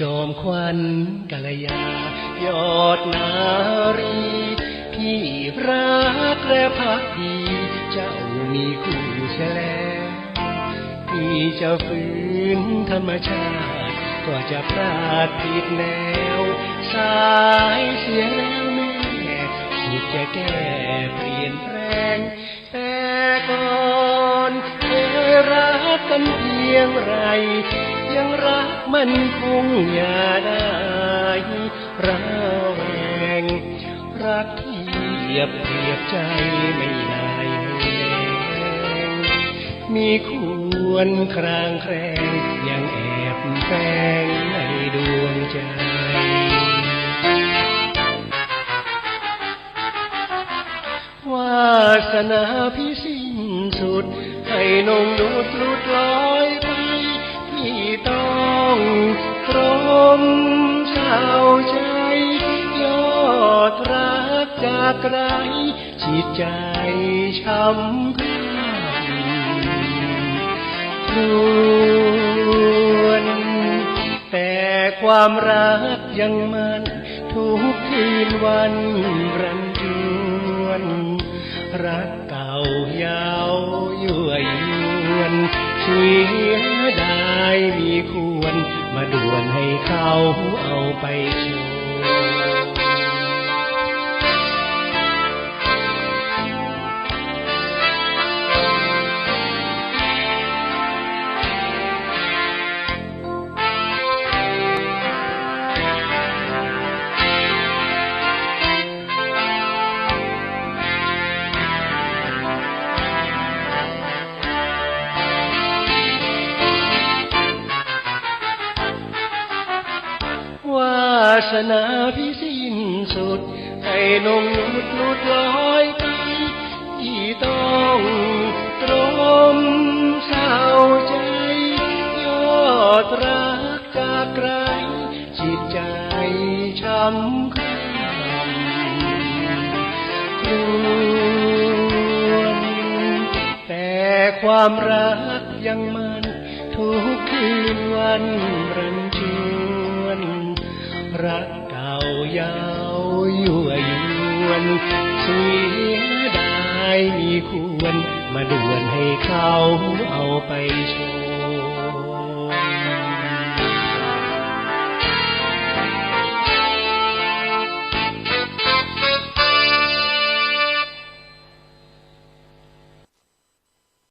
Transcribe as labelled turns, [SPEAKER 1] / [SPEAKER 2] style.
[SPEAKER 1] จอมควันกัลยา ยอดนารี ที่รักและพักดี เจ้ามีคู่เสียแล้วที่จะฝืนธรรมชาติ ก็จะพลาดผิดแนว สายเสียแล้วแม่คิดจะแก้เปลี่ยนแปลง แต่ก่อนเคยรักกันเพียงไร ยังรักมันคงอย่าได้ระแวง รักที่เหยียบเหยียบใจไม่ได้แหงมีควรครางแครงยังแอบแฝงในดวงใจวาสนาพี่สิ้นสุด ให้นงดูดลุดลอย ไกลจิตใจช้ำกรวนแต่ความรักยังมันทุกคืนวันรันจวน รักเก่ายาวยวยยวนเสียดายมีควรมาด่วนให้เขาเอาไปชว์ว สนาพี่สิ้นสุด ให้นงนุดนุดลอยไปที่ต้องตรมเศร้าใจ ยอดรักจากไกลจิตใจช้ำครำรวนแต่ความรักยังมันทุกคืนวันรัน รักเก่ายาวยั่วยยวนเสียดายมีควรมาด่วนให้เขาเอาไปโชว์